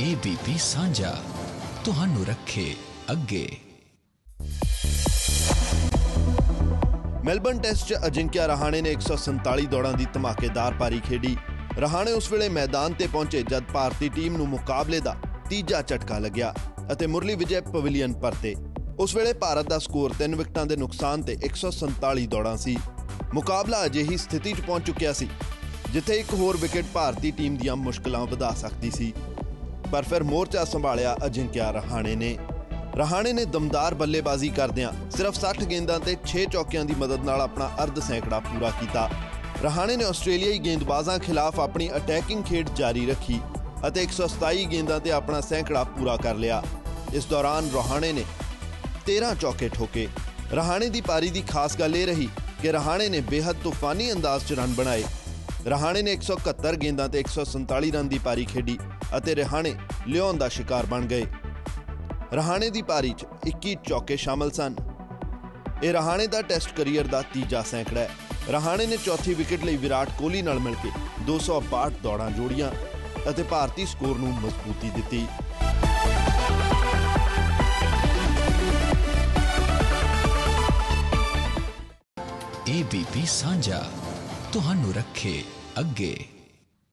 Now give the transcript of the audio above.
ABP ਸਾਂਝਾ, ਤੁਹਾਨੂੰ ਰੱਖੇ ਅੱਗੇ। ਮੈਲਬਨ ਟੈਸਟ 'ਚ ਅਜਿੰਕਿਆ ਰਹਾਣੇ ਨੇ 147 ਦੌੜਾਂ ਦੀ ਧਮਾਕੇਦਾਰ ਪਾਰੀ ਖੇਡੀ। ਰਹਾਣੇ ਉਸ ਵੇਲੇ ਮੈਦਾਨ ਤੇ ਪਹੁੰਚੇ ਜਦ ਭਾਰਤੀ ਟੀਮ ਨੂੰ ਮੁਕਾਬਲੇ ਦਾ ਤੀਜਾ ਝਟਕਾ ਲੱਗਿਆ ਅਤੇ ਮੁਰਲੀ ਵਿਜੇ ਪਵੇਲੀਅਨ ਪਰਤੇ। ਉਸ ਵੇਲੇ ਭਾਰਤ ਦਾ ਸਕੋਰ 3 ਵਿਕਟਾਂ ਦੇ ਨੁਕਸਾਨ ਤੇ 147 ਦੌੜਾਂ ਸੀ। ਮੁਕਾਬਲਾ ਅਜਿਹੀ ਸਥਿਤੀ 'ਚ ਪਹੁੰਚ ਚੁੱਕਿਆ ਸੀ, ਜਿੱਥੇ ਇੱਕ ਹੋਰ ਵਿਕਟ ਭਾਰਤੀ ਟੀਮ ਦੀਆਂ ਮੁਸ਼ਕਲਾਂ ਵਧਾ ਸਕਦੀ ਸੀ। ਪਰ ਫਿਰ ਮੋਰਚਾ ਸੰਭਾਲਿਆ ਅਜਿੰਕਿਆ ਰਹਾਣੇ ਨੇ। ਰਹਾਣੇ ਨੇ ਦਮਦਾਰ ਬੱਲੇਬਾਜ਼ੀ ਕਰਦਿਆਂ ਸਿਰਫ 60 ਗੇਂਦਾਂ ਤੇ 6 ਚੌਕਿਆਂ ਦੀ ਮਦਦ ਨਾਲ ਆਪਣਾ ਅਰਧ ਸੈਂਕੜਾ ਪੂਰਾ ਕੀਤਾ। ਰਹਾਣੇ ਨੇ ਆਸਟ੍ਰੇਲੀਆਈ ਗੇਂਦਬਾਜ਼ਾਂ ਖਿਲਾਫ ਆਪਣੀ ਅਟੈਕਿੰਗ ਖੇਡ ਜਾਰੀ ਰੱਖੀ ਅਤੇ 127 ਗੇਂਦਾਂ ਤੇ ਆਪਣਾ ਸੈਂਕੜਾ ਪੂਰਾ ਕਰ ਲਿਆ। ਇਸ ਦੌਰਾਨ ਰਹਾਣੇ ਨੇ 13 ਚੌਕੇ ਠੋਕੇ। ਰਹਾਣੇ ਦੀ ਪਾਰੀ ਦੀ ਖਾਸ ਗੱਲ ਇਹ ਰਹੀ ਕਿ ਰਹਾਣੇ ਨੇ ਬੇहद ਤੂਫਾਨੀ ਅੰਦਾਜ਼ 'ਚ ਰਨ ਬਣਾਏ। ਰਹਾਣੇ ਨੇ 171 ਗੇਂਦਾਂ ਤੇ 147 ਰਨ ਦੀ ਪਾਰੀ ਖੇਡੀ ਅਤੇ ਰਹਾਣੇ ਲਿਓਨ ਦਾ ਸ਼ਿਕਾਰ ਬਣ ਗਏ। ਰਹਾਣੇ ਦੀ ਪਾਰੀ 'ਚ 21 ਚੌਕੇ ਸ਼ਾਮਲ ਸਨ। ਇਹ ਰਹਾਣੇ ਦਾ ਟੈਸਟ ਕਰੀਅਰ ਦਾ ਤੀਜਾ ਸੈਂਕੜਾ ਹੈ। ਰਹਾਣੇ ਨੇ ਚੌਥੀ ਵਿਕਟ ਲਈ ਵਿਰਾਟ ਕੋਹਲੀ ਨਾਲ ਮਿਲ ਕੇ 262 ਦੌੜਾਂ ਜੋੜੀਆਂ ਅਤੇ ਭਾਰਤੀ ਸਕੋਰ ਨੂੰ ਮਜ਼ਬੂਤੀ ਦਿੱਤੀ। ਏਬੀਪੀ ਸਾਂਝਾ ਤੁਹਾਨੂੰ ਰੱਖੇ ਅੱਗੇ।